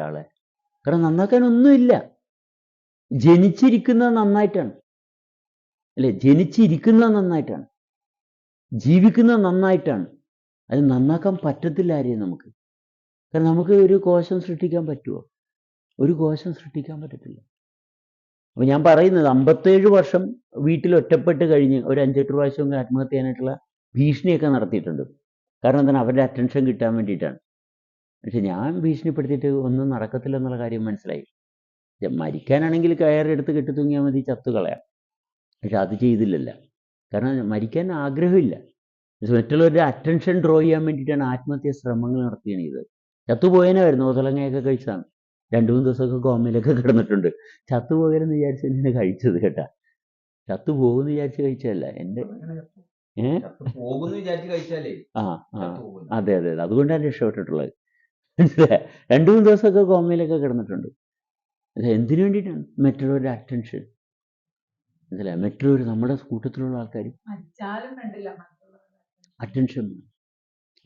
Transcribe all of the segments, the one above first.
ഒരാളെ. കാരണം നന്നാക്കാൻ ഒന്നുമില്ല ജനിച്ചിരിക്കുന്നത് നന്നായിട്ടാണ്. അല്ലെ ജനിച്ചിരിക്കുന്നത് നന്നായിട്ടാണ്. ജീവിക്കുന്നത് നന്നായിട്ടാണ്. അത് നന്നാക്കാൻ പറ്റത്തില്ല ആരെയും നമുക്ക്. കാരണം നമുക്ക് ഒരു കോശം സൃഷ്ടിക്കാൻ പറ്റുമോ? ഒരു കോശം സൃഷ്ടിക്കാൻ പറ്റത്തില്ല. അപ്പോൾ ഞാൻ പറയുന്നത് അമ്പത്തേഴ് വർഷം വീട്ടിൽ ഒറ്റപ്പെട്ട് കഴിഞ്ഞ് ഒരു അഞ്ചെട്ട് പ്രാവശ്യം ആത്മഹത്യ ചെയ്യാനായിട്ടുള്ള ഭീഷണിയൊക്കെ നടത്തിയിട്ടുണ്ട്. കാരണം എന്താണ്? അവരുടെ അറ്റൻഷൻ കിട്ടാൻ വേണ്ടിയിട്ടാണ്. പക്ഷെ ഞാൻ ഭീഷണിപ്പെടുത്തിയിട്ട് ഒന്നും നടക്കത്തില്ല എന്നുള്ള കാര്യം മനസ്സിലായി. മരിക്കാനാണെങ്കിൽ കയറെടുത്ത് കെട്ടി തൂങ്ങിയാൽ മതി ചത്തു കളയാം. പക്ഷെ അത് ചെയ്തില്ലല്ല. കാരണം മരിക്കാൻ ആഗ്രഹമില്ല. മറ്റുള്ളവരുടെ അറ്റൻഷൻ ഡ്രോ ചെയ്യാൻ വേണ്ടിയിട്ടാണ് ആത്മഹത്യാ ശ്രമങ്ങൾ നടത്തിയാണ് ഇത് ചത്തുപോയനായിരുന്നു ഓതലങ്ങയൊക്കെ കഴിച്ചതാണ് രണ്ടു മൂന്ന് ദിവസമൊക്കെ കോമയിലൊക്കെ കിടന്നിട്ടുണ്ട്. ചത്തുപോകലെന്ന് വിചാരിച്ച് തന്നെയാണ് കഴിച്ചത് കേട്ടാ. ചത്തു പോകുമെന്ന് വിചാരിച്ച് കഴിച്ചതല്ല. എന്റെ ഏഹ് ആ ആ. അതെ അതെ. അതുകൊണ്ടാണ് രക്ഷപ്പെട്ടിട്ടുള്ളത്. മനസ്സിലായോ? രണ്ടു മൂന്ന് ദിവസമൊക്കെ കോമയിലൊക്കെ കിടന്നിട്ടുണ്ട്. അല്ല എന്തിനു വേണ്ടിയിട്ടാണ് മറ്റുള്ളവരുടെ അറ്റൻഷൻ മനസ്സിലായോ? മറ്റുള്ളവർ നമ്മുടെ കൂട്ടത്തിലുള്ള ആൾക്കാർ അറ്റൻഷൻ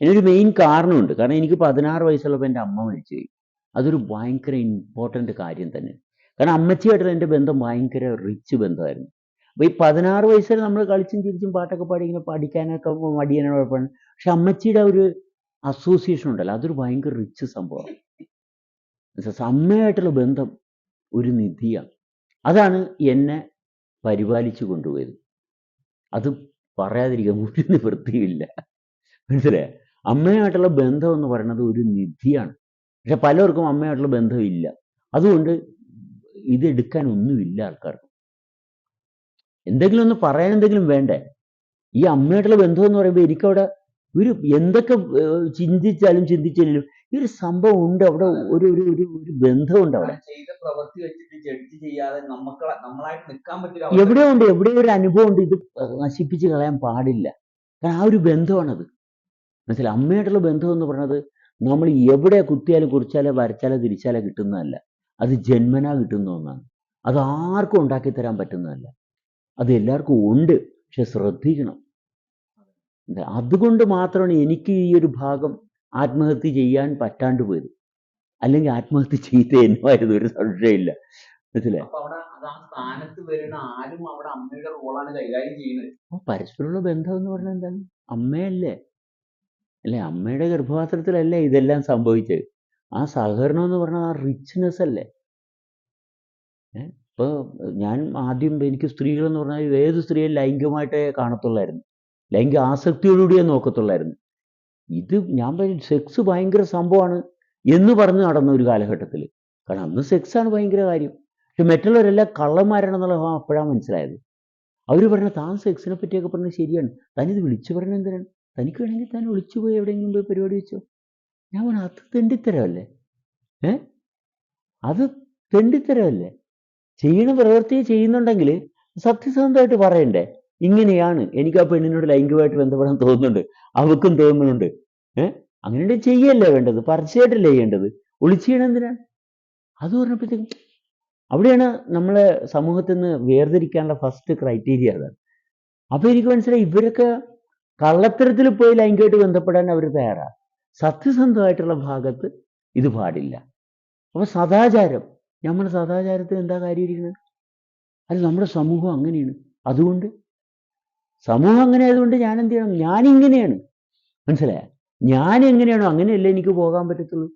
ഇതിനൊരു മെയിൻ കാരണമുണ്ട്. കാരണം എനിക്ക് പതിനാറ് വയസ്സുള്ളപ്പോൾ എന്റെ അമ്മ മരിച്ചു. പോയി അതൊരു ഭയങ്കര ഇമ്പോർട്ടന്റ് കാര്യം തന്നെ. കാരണം അമ്മച്ചിയായിട്ടുള്ള എന്റെ ബന്ധം ഭയങ്കര റിച്ച് ബന്ധമായിരുന്നു. അപ്പോൾ ഈ പതിനാറ് വയസ്സിൽ നമ്മൾ കളിച്ചും ചിരിച്ചും പാട്ടൊക്കെ പാടി ഇങ്ങനെ പഠിക്കാനൊക്കെ മടിയാനാണ് കുഴപ്പമാണ് പക്ഷെ അമ്മച്ചിയുടെ ഒരു അസോസിയേഷൻ ഉണ്ടല്ലോ. അതൊരു ഭയങ്കര റിച്ച് സംഭവമാണ്? അമ്മയായിട്ടുള്ള ബന്ധം ഒരു നിധിയാണ്. അതാണ് എന്നെ പരിപാലിച്ചു കൊണ്ടുപോയത്. അത് പറയാതിരിക്കാൻ ഒരു നിവൃത്തിയില്ല മനസ്സിലായോ? അമ്മയായിട്ടുള്ള ബന്ധം എന്ന് പറയുന്നത് ഒരു നിധിയാണ്. പക്ഷെ പലർക്കും അമ്മയായിട്ടുള്ള ബന്ധമില്ല അതുകൊണ്ട് ഇതെടുക്കാൻ ഒന്നുമില്ല ആൾക്കാർക്ക്. എന്തെങ്കിലും ഒന്ന് പറയാൻ എന്തെങ്കിലും വേണ്ടേ? ഈ അമ്മയായിട്ടുള്ള ബന്ധം എന്ന് പറയുമ്പോൾ എനിക്കവിടെ ഒരു എന്തൊക്കെ ചിന്തിച്ചാലും ചിന്തിച്ചാലും ഈ ഒരു സംഭവം ഉണ്ട് അവിടെ. ഒരു ഒരു ഒരു ഒരു ബന്ധമുണ്ട് അവിടെ. പ്രവൃത്തി വെച്ചിട്ട് ജഡ്ജ് ചെയ്യാതെ നമുക്ക് നമ്മളായിട്ട് നിൽക്കാൻ പറ്റില്ല എവിടെയോ ഉണ്ട് എവിടെയോ ഒരു അനുഭവം ഉണ്ട്. ഇത് നശിപ്പിച്ച് കളയാൻ പാടില്ല. കാരണം ആ ഒരു ബന്ധമാണത്. മനസ്സിലായി? അമ്മയായിട്ടുള്ള ബന്ധം എന്ന് പറയുന്നത് നമ്മൾ എവിടെ കുത്തിയാലും കുറിച്ചാലോ വരച്ചാലോ തിരിച്ചാലോ കിട്ടുന്നതല്ല. അത് ജന്മനാ കിട്ടുന്ന ഒന്നാണ്. അത് ആർക്കും ഉണ്ടാക്കി തരാൻ പറ്റുന്നതല്ല. അത് എല്ലാവർക്കും ഉണ്ട്. പക്ഷെ ശ്രദ്ധിക്കണം. അതുകൊണ്ട് മാത്രമാണ് എനിക്ക് ഈ ഒരു ഭാഗം ആത്മഹത്യ ചെയ്യാൻ പറ്റാണ്ട് പോയത്. അല്ലെങ്കിൽ ആത്മഹത്യ ചെയ്ത എന്നുമായിരുന്നു ഒരു സംശയമില്ല. പരസ്പരമുള്ള ബന്ധം എന്ന് പറഞ്ഞാൽ എന്താണ്? അമ്മയല്ലേ? അല്ലെ അമ്മയുടെ ഗർഭപാത്രത്തിലല്ലേ ഇതെല്ലാം സംഭവിച്ചത്? ആ സഹകരണം എന്ന് പറഞ്ഞാൽ ആ റിച്ച്നെസ് അല്ലേ? ഏഹ് ഇപ്പോൾ ഞാൻ ആദ്യം എനിക്ക് സ്ത്രീകളെന്ന് പറഞ്ഞാൽ ഏത് സ്ത്രീയെ ലൈംഗികമായിട്ടേ കാണത്തുള്ളായിരുന്നു. ലൈംഗിക ആസക്തിയോടുകൂടിയേ നോക്കത്തുള്ളായിരുന്നു. ഇത് ഞാൻ പറയും സെക്സ് ഭയങ്കര സംഭവമാണ് എന്ന് പറഞ്ഞ് നടന്ന ഒരു കാലഘട്ടത്തിൽ. കാരണം അന്ന് സെക്സാണ് ഭയങ്കര കാര്യം. പക്ഷെ മറ്റുള്ളവരെല്ലാം കള്ളന്മാരാണെന്നുള്ള അപ്പോഴാണ് മനസ്സിലായത്. അവർ പറഞ്ഞ താൻ സെക്സിനെ പറ്റിയൊക്കെ പറഞ്ഞത് ശരിയാണ്. തനിത് വിളിച്ചു പറഞ്ഞത് എന്തിനാണ്? തനിക്ക് വേണമെങ്കിൽ താൻ വിളിച്ചു പോയി എവിടെയെങ്കിലും പോയി പരിപാടി വെച്ചോ. ഞാൻ പറഞ്ഞു അത് തെണ്ടിത്തരമല്ലേ? ഏ? അത് തെണ്ടിത്തരമല്ലേ? ചെയ്യണ പ്രവൃത്തി ചെയ്യുന്നുണ്ടെങ്കിൽ സത്യസന്ധമായിട്ട് പറയണ്ടേ? ഇങ്ങനെയാണ് എനിക്ക് ആ പെണ്ണിനോട് ലൈംഗികമായിട്ട് ബന്ധപ്പെടാൻ തോന്നുന്നുണ്ട്. അവൾക്കും തോന്നുന്നുണ്ട്. ഏഹ് അങ്ങനെ ചെയ്യല്ലേ വേണ്ടത്? പരസ്യമായിട്ടല്ലേ ചെയ്യേണ്ടത്? ഒളിച്ചു എന്തിനാണ് അത് പറഞ്ഞപ്പോഴത്തേക്കും അവിടെയാണ് നമ്മളെ സമൂഹത്തിൽ നിന്ന് വേർതിരിക്കാനുള്ള ഫസ്റ്റ് ക്രൈറ്റീരിയ അതാണ്. അപ്പൊ എനിക്ക് മനസ്സിലായി ഇവരൊക്കെ കള്ളത്തരത്തിൽ പോയി ലൈംഗികമായിട്ട് ബന്ധപ്പെടാൻ അവർ തയ്യാറാണ് സത്യസന്ധമായിട്ടുള്ള ഭാഗത്ത് ഇത് പാടില്ല. അപ്പൊ സദാചാരം. നമ്മുടെ സദാചാരത്തിന് എന്താ കാര്യം ഇരിക്കുന്നത് അത് നമ്മുടെ സമൂഹം അങ്ങനെയാണ്. അതുകൊണ്ട് സമൂഹം അങ്ങനെ ആയതുകൊണ്ട് ഞാൻ എന്ത് ചെയ്യണം ഞാൻ ഇങ്ങനെയാണ് മനസ്സിലായ? ഞാൻ എങ്ങനെയാണോ അങ്ങനെയല്ലേ എനിക്ക് പോകാൻ പറ്റത്തുള്ളൂ?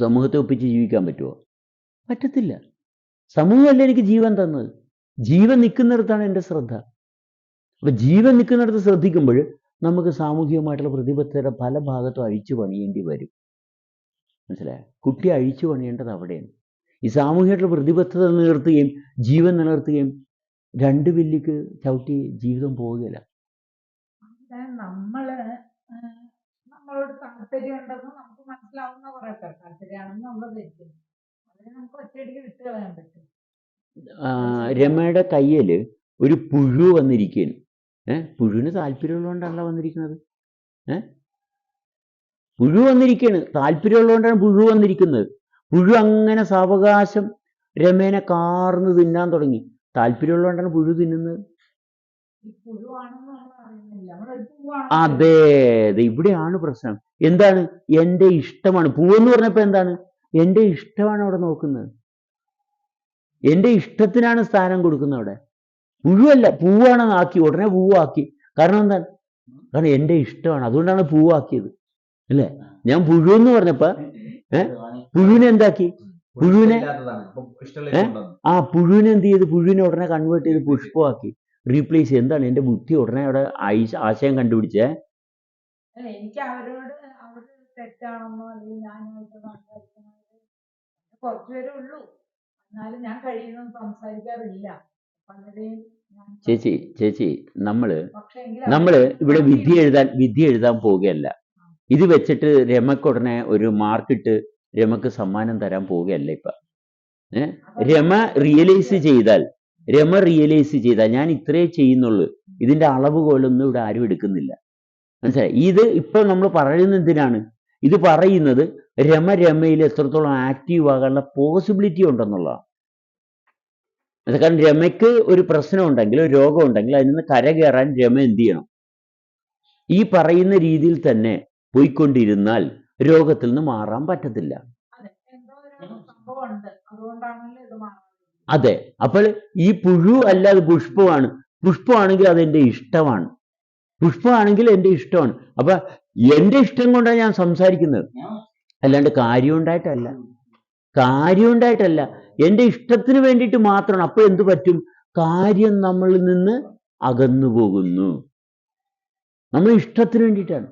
സമൂഹത്തെ ഒപ്പിച്ച് ജീവിക്കാൻ പറ്റുമോ പറ്റത്തില്ല. സമൂഹമല്ല എനിക്ക് ജീവൻ തന്നത്? ജീവൻ നിൽക്കുന്നിടത്താണ് എന്റെ ശ്രദ്ധ. അപ്പൊ ജീവൻ നിൽക്കുന്നിടത്ത് ശ്രദ്ധിക്കുമ്പോൾ നമുക്ക് സാമൂഹികമായിട്ടുള്ള പ്രതിബദ്ധതയുടെ പല ഭാഗത്തും അഴിച്ചു പണിയേണ്ടി വരും. മനസ്സിലായ? കുട്ടി അഴിച്ചു പണിയേണ്ടത് അവിടെയാണ്. ഈ സാമൂഹികമായിട്ടുള്ള പ്രതിബദ്ധത നിലനിർത്തുകയും ജീവൻ നിലനിർത്തുകയും രണ്ട് വില്ലിക്ക് ചവിട്ടി ജീവിതം പോവുകയില്ല. നമ്മൾ നമ്മളോട് താല്പര്യം ഉണ്ടെന്ന് നമുക്ക് മനസ്സിലാവുന്ന കുറെ പേർ. താല്പര്യമാണെന്ന് നമ്മൾ ധരിക്കുന്നു അതിനെ നമുക്ക് ഒറ്റയടിക്ക് വിട്ട് കളയാൻ പറ്റും. രമയുടെ കയ്യിൽ ഒരു പുഴു വന്നിരിക്കുന്നു ഏഹ് പുഴുവിന് താല്പര്യമുള്ളതുകൊണ്ടല്ല വന്നിരിക്കുന്നത്. ഏഹ് പുഴു വന്നിരിക്കുകയാണ് താല്പര്യമുള്ളതുകൊണ്ടാണ് പുഴു വന്നിരിക്കുന്നത്. പുഴു അങ്ങനെ സാവകാശം രമേനെ കാർന്ന് തിന്നാൻ തുടങ്ങി. താല്പര്യമുള്ളതുകൊണ്ടാണ് പുഴു തിന്നുന്നത്? അതെ ഇവിടെയാണ് പ്രശ്നം. എന്താണ്? എന്റെ ഇഷ്ടമാണ്. പൂവെന്ന് പറഞ്ഞപ്പോൾ എന്താണ്? എന്റെ ഇഷ്ടമാണ് അവിടെ നോക്കുന്നത്. എന്റെ ഇഷ്ടത്തിനാണ് സ്ഥാനം കൊടുക്കുന്നത് അവിടെ. പുഴുവല്ല പൂവാണ് ആക്കി ഉടനെ പൂവാക്കി. കാരണം എന്താണ്? കാരണം എന്റെ ഇഷ്ടമാണ്. അതുകൊണ്ടാണ് പൂവാക്കിയത്. അല്ലേ? ഞാൻ പുഴു എന്ന് പറഞ്ഞപ്പോ ഏഹ് പുഴുവിനെ എന്താക്കി? പുഴുവിനെ? ആ പുഴുവിനെ എന്ത് ചെയ്ത്? പുഴുവിനെ ഉടനെ കൺവേർട്ട് ചെയ്ത് പുഷ്പമാക്കി. റീപ്ലേസ് ചെയ്ത്. എന്താണ് എന്റെ ബുദ്ധി ഉടനെ അവിടെ ആശയം കണ്ടുപിടിച്ചേ? എനിക്ക് അവരോട് തെറ്റാണെന്നോ അല്ലെങ്കിൽ ഞാനായിട്ട് സംസാരിക്കുന്നത് കുറച്ചുപേരേ ഉള്ളൂ. എന്നാലും ഞാൻ സംസാരിക്കാറില്ല. പലരെയും ചേച്ചി ചേച്ചി നമ്മൾ നമ്മൾ ഇവിടെ വിധി എഴുതാൻ വിധി എഴുതാൻ പോവുകയല്ല. ഇത് വെച്ചിട്ട് രമക്കുടനെ ഒരു മാർക്കിട്ട് രമക്ക് സമ്മാനം തരാൻ പോവുകയല്ല ഇപ്പൊ? രമ റിയലൈസ് ചെയ്താൽ രമ റിയലൈസ് ചെയ്താൽ ഞാൻ ഇത്രേ ചെയ്യുന്നുള്ളൂ. ഇതിന്റെ അളവുകോലൊന്നും ഇവിടെ ആരും എടുക്കുന്നില്ല. മനസ്സിലായി? ഇത് ഇപ്പൊ നമ്മൾ പറയുന്ന എന്തിനാണ്? ഇത് പറയുന്നത് രമ രമയിൽ എത്രത്തോളം ആക്റ്റീവ് ആകാനുള്ള പോസിബിലിറ്റി ഉണ്ടെന്നുള്ളതാണ്. കാരണം രമയ്ക്ക് ഒരു പ്രശ്നം ഉണ്ടെങ്കിൽ ഒരു രോഗം ഉണ്ടെങ്കിൽ അതിൽ നിന്ന് കരകയറാൻ രമ എന്ത് ചെയ്യണം? ഈ പറയുന്ന രീതിയിൽ തന്നെ പോയിക്കൊണ്ടിരുന്നാൽ രോഗത്തിൽ നിന്ന് മാറാൻ പറ്റത്തില്ല. അതെ, എന്തോ ഒരു സംഭവം ഉണ്ട് അതുകൊണ്ടാണല്ലോ ഇത് മാറുന്നത്. അതെ. അപ്പോൾ ഈ പുഴു അല്ലാതെ പുഷ്പമാണ്. പുഷ്പമാണെങ്കിൽ അത് എന്റെ ഇഷ്ടമാണ്. പുഷ്പമാണെങ്കിൽ എന്റെ ഇഷ്ടമാണ്. അപ്പൊ എന്റെ ഇഷ്ടം കൊണ്ടാണ് ഞാൻ സംസാരിക്കുന്നത്. അല്ലാണ്ട് കാര്യം ഉണ്ടായിട്ടല്ല കാര്യം ഉണ്ടായിട്ടല്ല എന്റെ ഇഷ്ടത്തിന് വേണ്ടിയിട്ട് മാത്രമാണ്. അപ്പോൾ എന്ത് പറ്റും? കാര്യം നമ്മളിൽ നിന്ന് അകന്നു പോകുന്നു. നമ്മൾ ഇഷ്ടത്തിന് വേണ്ടിയിട്ടാണ്.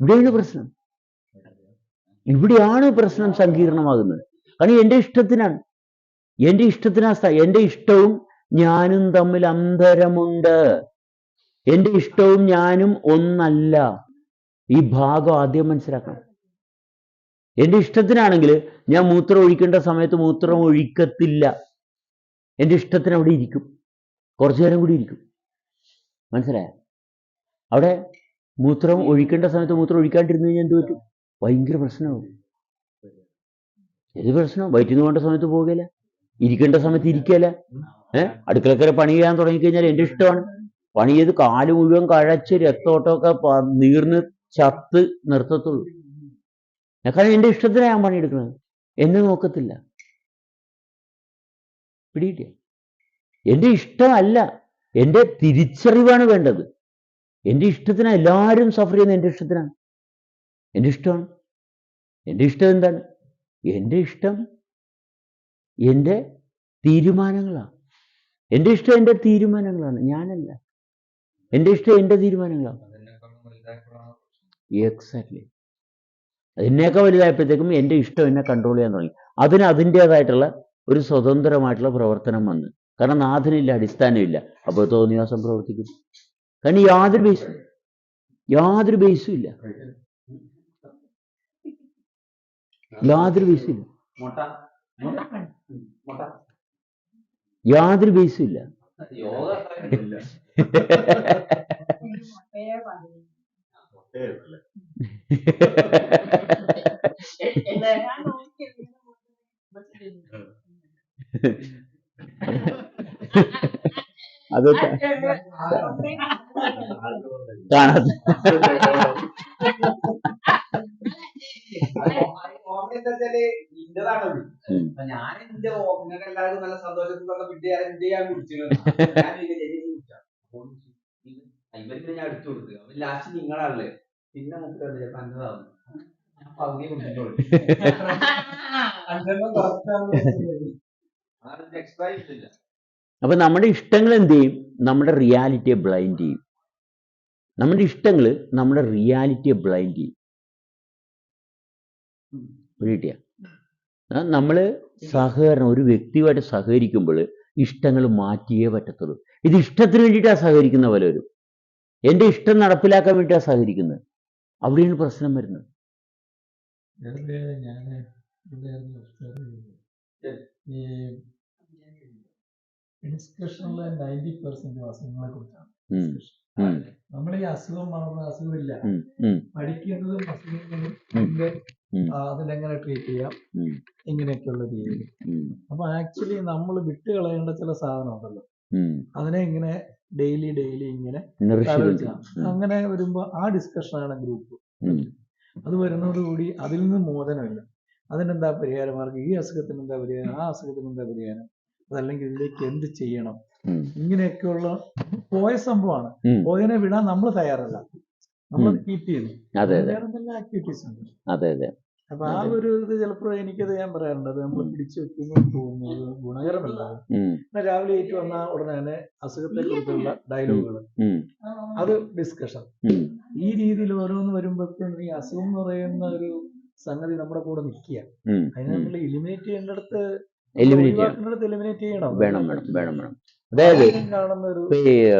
ഇവിടെയാണ് പ്രശ്നം. ഇവിടെയാണ് പ്രശ്നം സങ്കീർണമാകുന്നത്. കാരണം എന്റെ ഇഷ്ടത്തിനാണ്. എന്റെ ഇഷ്ടത്തിനാ എന്റെ ഇഷ്ടവും ഞാനും തമ്മിൽ അന്തരമുണ്ട്. എന്റെ ഇഷ്ടവും ഞാനും ഒന്നല്ല. ഈ ഭാഗം ആദ്യം മനസ്സിലാക്കണം. എന്റെ ഇഷ്ടത്തിനാണെങ്കിൽ ഞാൻ മൂത്രം ഒഴിക്കേണ്ട സമയത്ത് മൂത്രം ഒഴിക്കത്തില്ല. എന്റെ ഇഷ്ടത്തിന് അവിടെ ഇരിക്കും. കുറച്ചു നേരം കൂടി ഇരിക്കും. മനസ്സിലായ? അവിടെ മൂത്രം ഒഴിക്കേണ്ട സമയത്ത് മൂത്രം ഒഴിക്കാണ്ടിരുന്നു കഴിഞ്ഞാൽ എന്ത് പറ്റും? ഭയങ്കര പ്രശ്നമാവും. ഏത് പ്രശ്നം? വയറ്റിൽ നിന്ന് സമയത്ത് പോകുകയില്ല ഇരിക്കേണ്ട സമയത്ത് ഇരിക്കുകയില്ല. ഏഹ് അടുക്കളക്കര പണി ചെയ്യാൻ തുടങ്ങിക്കഴിഞ്ഞാൽ എന്റെ ഇഷ്ടമാണ്. പണി ചെയ്ത് കാൽ മുഴുവൻ കഴച്ച് രക്തോട്ടമൊക്കെ നീർന്ന് ചത്ത് നിർത്തത്തുള്ളൂ. കാരണം എന്റെ ഇഷ്ടത്തിനാണ് ഞാൻ പണിയെടുക്കുന്നത്. എന്നെ നോക്കത്തില്ല. പിടിയിട്ട എന്റെ ഇഷ്ടമല്ല. എന്റെ തിരിച്ചറിവാണ് വേണ്ടത്. എന്റെ ഇഷ്ടത്തിനാണ് എല്ലാവരും സഫർ ചെയ്യുന്നത്. എന്റെ ഇഷ്ടത്തിനാണ്. എന്റെ ഇഷ്ടമാണ് എന്റെ ഇഷ്ടം എന്താണ് എന്റെ ഇഷ്ടം എന്റെ തീരുമാനങ്ങളാണ്? എന്റെ ഇഷ്ടം എന്റെ തീരുമാനങ്ങളാണ് ഞാനല്ല എന്റെ ഇഷ്ടം എന്റെ തീരുമാനങ്ങളാണ് എക്സാക്ട്ലി അതിനേക്കാൾ വലുതായപ്പോഴത്തേക്കും എന്റെ ഇഷ്ടം എന്നെ കൺട്രോൾ ചെയ്യാൻ തുടങ്ങി. അതിന് അതിന്റേതായിട്ടുള്ള ഒരു സ്വതന്ത്രമായിട്ടുള്ള പ്രവർത്തനം വന്ന്. കാരണം നാഥനില്ല അടിസ്ഥാനമില്ല. അപ്പോൾ തോന്നിയാസം പ്രവർത്തിക്കും. കാരണം യാതൊരു ബേസും യാതൊരു ബേസും ഇല്ല. യാതൊരു ബേസും ഇല്ല. മുട്ട? മുട്ട മുട്ട? യാതൊരു ബേസും ഇല്ല. അത് കാണാത്ത ഞാൻ എന്റെ ഓർമ്മകൾ എല്ലാവർക്കും നല്ല സന്തോഷത്തിൽ തന്നെ വിട്ട് ഞാൻ എന്റെ ഞാൻ എടുത്തു കൊടുത്തു. അപ്പൊ ലാസ്റ്റ് നിങ്ങളാണല്ലേ. പിന്നെ നമുക്ക് അഞ്ചതാവുന്നു ഞാൻ പകുതി എക്സ്ട്രാ ഇല്ല അപ്പൊ നമ്മുടെ ഇഷ്ടങ്ങൾ എന്ത് ചെയ്യും? നമ്മുടെ റിയാലിറ്റിയെ ബ്ലൈൻഡ് ചെയ്യും. നമ്മുടെ ഇഷ്ടങ്ങൾ നമ്മുടെ റിയാലിറ്റിയെ ബ്ലൈൻഡ് ചെയ്യും. കിട്ടിയ? നമ്മൾ സഹകരണം ഒരു വ്യക്തിയുമായിട്ട് സഹകരിക്കുമ്പോൾ ഇഷ്ടങ്ങൾ മാറ്റിയേ പറ്റത്തുള്ളൂ. ഇത് ഇഷ്ടത്തിന് വേണ്ടിയിട്ടാണ് സഹകരിക്കുന്ന പലരും. എന്റെ ഇഷ്ടം നടപ്പിലാക്കാൻ വേണ്ടിയിട്ടാണ് സഹകരിക്കുന്നത്. അവിടെയാണ് പ്രശ്നം വരുന്നത്. ഞാൻ ഡിസ്കഷനിലെ നയന്റി പെർസെന്റ് അസുഖങ്ങളെ കുറിച്ചാണ് നമ്മൾ ഈ അസുഖം മാറുന്ന അസുഖമില്ല. പഠിക്കുന്നതും അസുഖങ്ങളും അതിലെങ്ങനെ ട്രീറ്റ് ചെയ്യാം? ഇങ്ങനെയൊക്കെ ഇങ്ങനെയൊക്കെയുള്ള രീതി അപ്പൊ ആക്ച്വലി നമ്മൾ വിട്ടുകളയേണ്ട ചില സാധനം ഉണ്ടല്ലോ. അതിനെ ഇങ്ങനെ ഡെയിലി ഡെയിലി ഇങ്ങനെ. അങ്ങനെ വരുമ്പോ ആ ഡിസ്കഷനാണ് ഗ്രൂപ്പ് അത് വരുന്നതോടുകൂടി അതിൽ നിന്ന് മോചനമില്ല. അതിനെന്താ പരിഹാരമാർഗം? ഈ അസുഖത്തിന് എന്താ പരിഹാരം? ആ അസുഖത്തിന് എന്താ പരിഹാരം? അതല്ലെങ്കിൽ ഇതിലേക്ക് എന്ത് ചെയ്യണം. ഇങ്ങനെയൊക്കെയുള്ള പോയ സംഭവമാണ്. പോയതിനെ വിടാൻ നമ്മൾ തയ്യാറല്ല. നമ്മൾ. കീപ്പ് ചെയ്യുന്നു. അതെ അതെ. വേറെ എന്തെല്ലാം ആക്ടിവിറ്റീസ് ഉണ്ട്? അതെ അതെ. അപ്പൊ ആ ഒരു ഇത് ചിലപ്പോൾ എനിക്കത് ഞാൻ പറയാറുണ്ട്. അത് നമ്മൾ പിടിച്ചു വെക്കുന്നു തോന്നുന്നത് ഗുണകരമല്ല. പിന്നെ രാവിലെ ഏറ്റു വന്ന ഉടനെ തന്നെ അസുഖത്തെ കുറിച്ചുള്ള ഡയലോഗുകൾ അത് ഡിസ്കഷൻ ഈ രീതിയിൽ ഓരോന്ന് വരുമ്പോഴത്തേക്കും ഈ അസുഖം എന്ന് പറയുന്ന ഒരു സംഗതി നമ്മുടെ കൂടെ നിൽക്കുക. അതിനെ. നമ്മൾ എലിമിനേറ്റ് ചെയ്യേണ്ടടുത്ത് എലിമിനേറ്റ് ചെയ്യണം. വേണം വേണം വേണം വേണം. അതായത് ഈ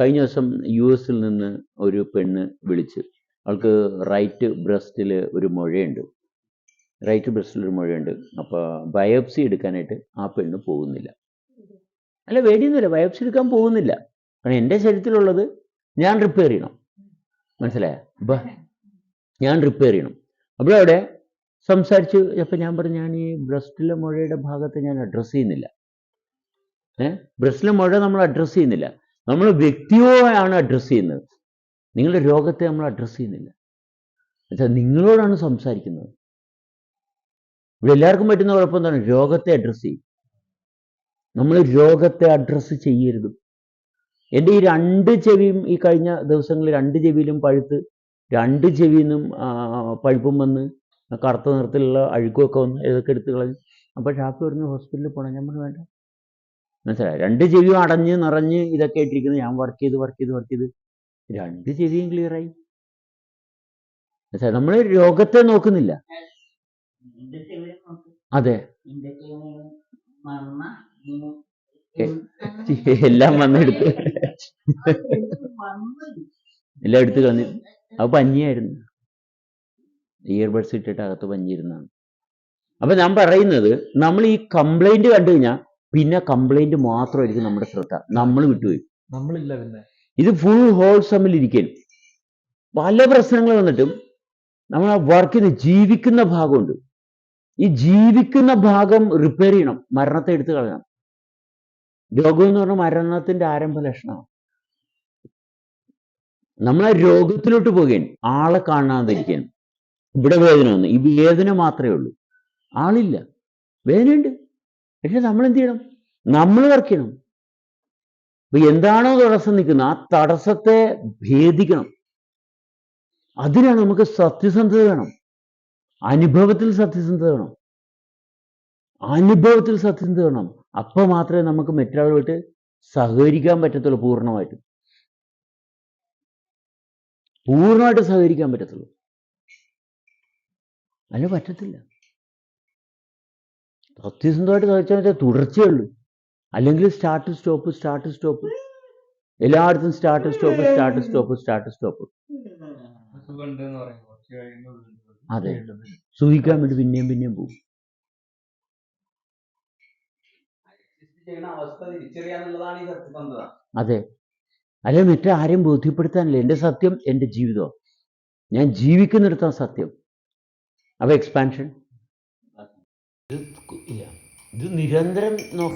കഴിഞ്ഞ ദിവസം യു എസിൽ നിന്ന് ഒരു പെണ്ണ് വിളിച്ച് അവൾക്ക് റൈറ്റ് ബ്രസ്റ്റിൽ ഒരു മുഴയുണ്ട്. റൈറ്റ് ബ്രസ്റ്റിൽ ഒരു മുഴയുണ്ട്. അപ്പോൾ ബയോപ്സി എടുക്കാനായിട്ട് ആ പെണ്ണ് പോകുന്നില്ല. അല്ല വേടിയൊന്നുമില്ല. ബയോപ്സി എടുക്കാൻ പോകുന്നില്ല. കാരണം എന്റെ ശരീരത്തിലുള്ളത് ഞാൻ റിപ്പയർ ചെയ്യണം. മനസ്സിലായ? ഞാൻ റിപ്പയർ ചെയ്യണം. അപ്പോൾ അവിടെ സംസാരിച്ച്. അപ്പം ഞാൻ പറഞ്ഞു ഞാൻ ഈ ബ്രസ്റ്റിലെ മുഴയുടെ ഭാഗത്ത് ഞാൻ അഡ്രസ്സ് ചെയ്യുന്നില്ല. ഏഹ് ബ്രസ്റ്റിലെ മുഴ നമ്മൾ അഡ്രസ്സ് ചെയ്യുന്നില്ല. നമ്മൾ വ്യക്തിയോയാണ് അഡ്രസ്സ് ചെയ്യുന്നത്. നിങ്ങളുടെ രോഗത്തെ നമ്മൾ അഡ്രസ്സ് ചെയ്യുന്നില്ല. എന്നുവെച്ചാൽ നിങ്ങളോടാണ് സംസാരിക്കുന്നത്. ഇവിടെ എല്ലാവർക്കും പറ്റുന്ന കുഴപ്പം എന്താണ്? രോഗത്തെ അഡ്രസ്സ് ചെയ്യും. നമ്മൾ രോഗത്തെ അഡ്രസ്സ് ചെയ്യരുത്. എന്റെ ഈ രണ്ട് ചെവിയും ഈ കഴിഞ്ഞ ദിവസങ്ങളിൽ രണ്ട് ചെവിയിലും പഴുത്ത് രണ്ട് ചെവിയിൽ നിന്നും പഴുപ്പും വന്ന് കറുത്ത നിറത്തിലുള്ള അഴുക്കുമൊക്കെ വന്ന് ഇതൊക്കെ എടുത്ത് കളഞ്ഞു. അപ്പോൾ ഷാപ്പ് പറഞ്ഞു ഹോസ്പിറ്റലിൽ പോകണം ഞാൻ പറഞ്ഞു വേണ്ട. മനസ്സിലായി? രണ്ട് ചെവിയും അടഞ്ഞ് നിറഞ്ഞ് ഇതൊക്കെ ആയിട്ടിരിക്കുന്നത് ഞാൻ വർക്ക് ചെയ്ത് വർക്ക് ചെയ്ത് വർക്ക് ചെയ്ത്. രണ്ട് ചെവിയും ക്ലിയറായി മനസ്സിലായി? നമ്മൾ രോഗത്തെ നോക്കുന്നില്ല. അതെ. എല്ലാം വന്നെടുത്ത് എല്ലാം എടുത്ത് കളഞ്ഞു. അത് പഞ്ഞിയായിരുന്നു. ഇയർബഡ്സ് ഇട്ടിട്ട് അകത്ത് പഞ്ഞിരുന്നാണ്. അപ്പൊ ഞാൻ പറയുന്നത് നമ്മൾ ഈ കംപ്ലൈന്റ് കണ്ടു കഴിഞ്ഞാൽ പിന്നെ കംപ്ലൈന്റ് മാത്രമായിരിക്കും നമ്മുടെ ശ്രദ്ധ. നമ്മൾ വിട്ടുപോയി. നമ്മളില്ല പിന്നെ. ഇത് ഫുൾ ഹോൾസമിൽ ഇരിക്കും പല പ്രശ്നങ്ങൾ വന്നിട്ടും നമ്മൾ ആ വർക്കിന് ജീവിക്കുന്ന ഭാഗമുണ്ട്. ഈ ജീവിക്കുന്ന ഭാഗം റിപ്പയർ ചെയ്യണം. മരണത്തെ എടുത്തു കളയണം. രോഗം എന്ന് പറഞ്ഞാൽ മരണത്തിന്റെ ആരംഭ ലക്ഷണമാണ്. നമ്മൾ ആ രോഗത്തിലോട്ട് പോകുകയാണ് ആളെ കാണാതിരിക്കാൻ. ഇവിടെ വേദന വന്നു. ഈ വേദന മാത്രമേ ഉള്ളൂ. ആളില്ല. വേദനയുണ്ട്. പക്ഷെ നമ്മൾ എന്ത് ചെയ്യണം നമ്മൾ വർക്ക് ചെയ്യണം. അപ്പൊ എന്താണോ തടസ്സം നിൽക്കുന്നത് ആ തടസ്സത്തെ ഭേദിക്കണം. അതിനാണ് നമുക്ക് സത്യസന്ധത വേണം. അനുഭവത്തിൽ സത്യസന്ധത വേണം. അനുഭവത്തിൽ സത്യസന്ധത വേണം. അപ്പൊ മാത്രമേ നമുക്ക് മറ്റൊരാളുമായിട്ട് സഹകരിക്കാൻ പറ്റത്തുള്ളൂ പൂർണമായിട്ട്. പൂർണമായിട്ട് സഹകരിക്കാൻ പറ്റത്തുള്ളൂ. അല്ല പറ്റത്തില്ല. സത്യസന്ധമായിട്ട് കഴിച്ചാൽ വെച്ചാൽ തുടർച്ചയുള്ളൂ അല്ലെങ്കിൽ സ്റ്റാർട്ട് സ്റ്റോപ്പ് സ്റ്റാർട്ട് സ്റ്റോപ്പ് എല്ലായിടത്തും start stop start stop start stop അതെ. സൂഹിക്കാൻ വേണ്ടി. പിന്നെയും പിന്നെയും പോകും. അതെ. അല്ലെ മറ്റേ ആരെയും ബോധ്യപ്പെടുത്താനില്ല. എന്റെ സത്യം എന്റെ ജീവിതം. ഞാൻ ജീവിക്കുന്നിടത്താണ് സത്യം. അപ്പൊ എക്സ്പാൻഷൻ ഇത് നിരന്തരം നോ